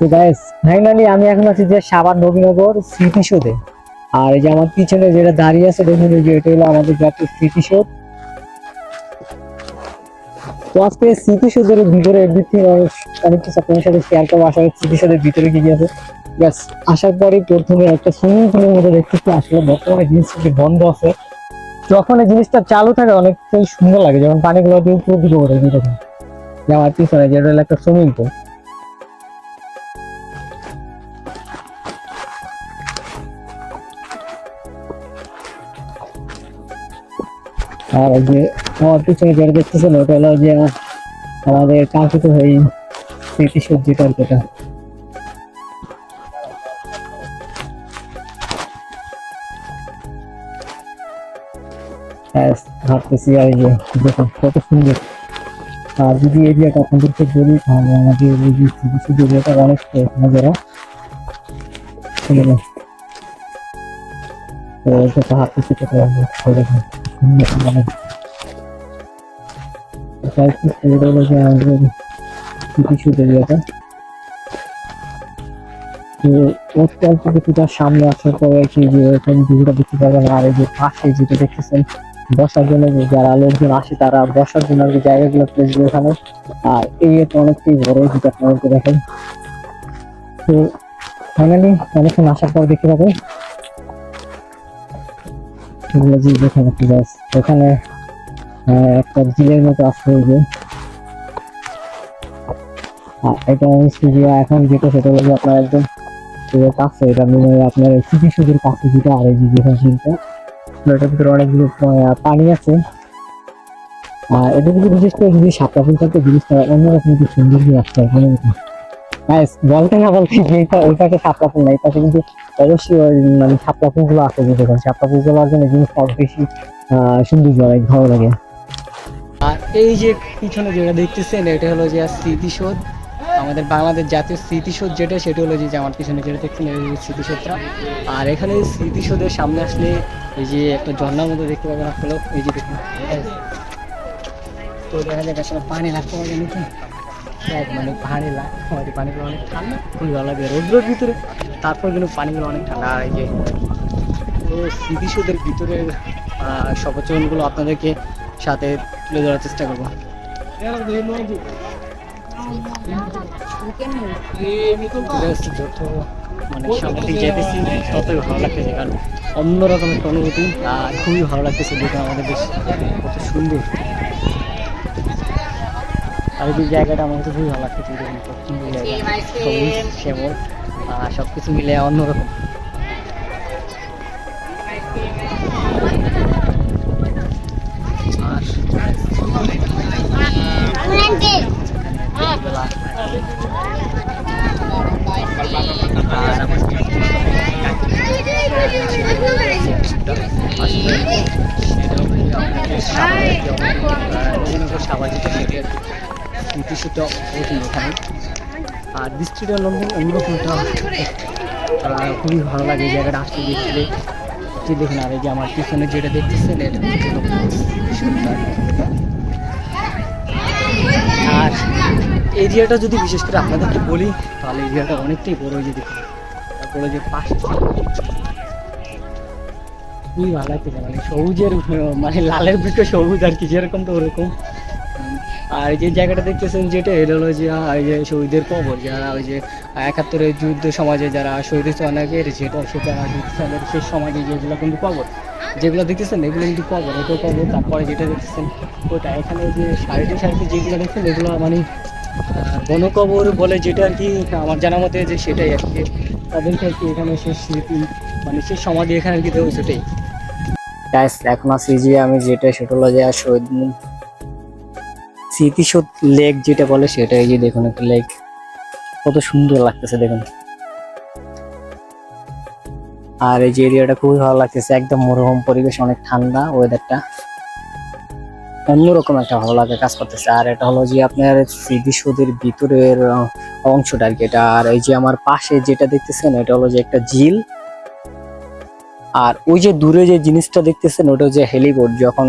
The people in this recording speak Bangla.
ফাইনালি আমি এখন আছি যে সাভার নবীনগর স্মৃতিসৌধে আর এই যে আমার পিছনে যেটা দাঁড়িয়ে আছে, দেখুন যে এটা হলো আমাদের জাতীয় স্মৃতিসৌধ তো আজকে স্মৃতিসৌধের ভিতরে অনেক- কিছু আপনাদের সাথে শেয়ার করব। আসলে স্মৃতিসৌধের ভিতরে কি আছে। ব্যাস আসার পরে প্রথমে একটা সুইমিং পুলের মধ্যে দেখতেছি। আসলে বর্তমানে জিনিসটা বন্ধ আছে। যখন এই জিনিসটা চালু থাকে, অনেকটাই সুন্দর লাগে। যখন পানিগুলো দিয়ে উপর দিকে ওঠে আমার পিছনে যেটা একটা সুইমিং পুল আর যে আমার পিছনে ওটা হলো যে আমাদের কাঙ্ক্ষিত এই স্মৃতিসজ্জিত আর কি এটা। হ্যাঁ ভাবতেছি আর এই যে দেখুন, কত সুন্দর। আর যদি এরিয়াটা বলি, তাহলে আমাদের মানে এরিয়াটা সামনে আসার পরে কি যে এখানে ভিউটা দেখতে পারবেন আর এই যে পাশে যেটা দেখতেছেন বসার জন্য যারা লোকজন আসে তারা বসার জন্য আর কি জায়গাগুলো প্লেসগুলো এখানে আর এই একটা অনেকটাই বড় যেটা আপনাদেরকে দেখেন তো ফাইনালি অনেকক্ষণ আসার পর দেখতে পাবেন এগুলো যে দেখেন একটু গাছ আহ, একটা ঝিলের মতো যে। আর এটা যে এখন যেটা সেটা হলো আপনার একদম কাছে এটা আপনার স্মৃতিসৌধের কাছে যেটা আর এই যে এটার ভিতরে অনেকগুলো পানি আছে। আর এটা যদি বিশেষ করে যদি সাতটা ফুল থাকতে জিনিসটা অন্যরকম একটু সুন্দর রাখতে হবে গাইস বলতে না বলতে ওই পাশে সাতটা ফুল না, এই পাশে কিন্তু অবশ্যই মানে সাতটা ফুলগুলো আছে যে দেখুন সাতটা ফুলগুলো জন্য জিনিসটা আরও বেশি সৌন্দর্য অনেক ভালো লাগে। আর এই যে পিছনে যেটা দেখতেছেন, এটা হলো যে স্মৃতিসৌধ। আমাদের বাংলাদেশ জাতীয় স্মৃতিসৌধ যেটা, সেটা হলো যে আমার পিছনে যেটা দেখছেন, এই স্মৃতিসৌধটা। আর এখানে স্মৃতিসৌধের সামনে আসলে এই যে একটা ঝর্ণার মতো দেখতে পাবেন আপনারা। এই যে তো দেখা যায় আসলে পানি লাগতে পারে নাকি? এক মানে পানি লাগতে পানিগুলো অনেক ঠান্ডা, খুবই ভালো লাগে। রোদ্রের ভিতরে, তারপর কিন্তু পানিগুলো অনেক ঠান্ডা। আর এই তো স্মৃতিসৌধের ভিতরের সবচরণগুলো আপনাদেরকে সাথে তুলে ধরার চেষ্টা করব। মানে সামনের দিকে যেতেছি ততই ভালো লাগতেছে, কারণ অন্যরকম একটা অনুভূতি, আর খুবই ভালো লাগতেছে, যেটা আমাদের বেশ, কত সুন্দর। আর এই জায়গাটা আমার কাছে খুবই ভালো লাগতেছে সুন্দর জায়গা সবুজ শ্যামল আর সব কিছু মিলে অন্যরকম। আর স্মৃতিসূত্র এখানে আর দৃষ্টিটা অন্য অন্যরকম একটা খুবই ভালো লাগে এই জায়গাটা আসতে দেখতে। যে দেখুন, আর এই যে আমার পিছনে যেটা দেখতেছেন, এটা আর এরিয়াটা যদি বিশেষ করে আপনাদেরকে বলি, তাহলে এরিয়াটা অনেকটাই বড় যে দেখুন। তারপরে যে পাশে খুবই ভালো লাগতেছে মানে সবুজের মানে লালের বুকে সবুজ আর কি যেরকম তো ওরকম। আর যে জায়গাটা দেখতেছেন যেটা, এটা হলো যে এই যে শহীদের কবর, যারা ওই যে একাত্তরের যুদ্ধ সমাজে যারা শহীদ হয়েছে অনেকের যেটা, সেটা হিন্দুস্তানের শেষ সমাজে যেগুলো কিন্তু কবর, যেগুলো দেখতেছেন, এগুলো কিন্তু কবর ওটা কবর, তারপরে যেটা দেখতেছেন, ওটা এখানে যে সাইডে সাইডে যেগুলো দেখছেন, এগুলো মানে বনকবর বলে যেটা আর কি, আমার জানা মতে যে সেটাই আর কি তাদেরকে আর কি এখানে শেষ স্মৃতি মানে শেষ সমাধি এখানে আর কি দেওয়া সেটাই। এখন আছি যে আমি যেটা, সেটা হলো যে শহীদ স্মৃতিসৌধ লেক যেটা বলে সেটা, এই যে দেখুন একটা লেক। কত সুন্দর লাগতেছে দেখুন। আর এই যে এরিয়াটা খুবই ভালো লাগতেছে, একদম মনোরম পরিবেশ, অনেক ঠান্ডা ওয়েদারটা অন্যরকম একটা ভালো লাগে কাজ করতেছে। আর এটা হলো যে আপনার স্মৃতিসৌধের ভিতরের অংশটা আর কি এটা। আর এই যে আমার পাশে যেটা দেখতেছেন, এটা হলো যে একটা ঝিল। আর ওই যে দূরে যে জিনিসটা দেখতেছেন, ওটা যে হেলিবোর্ড যখন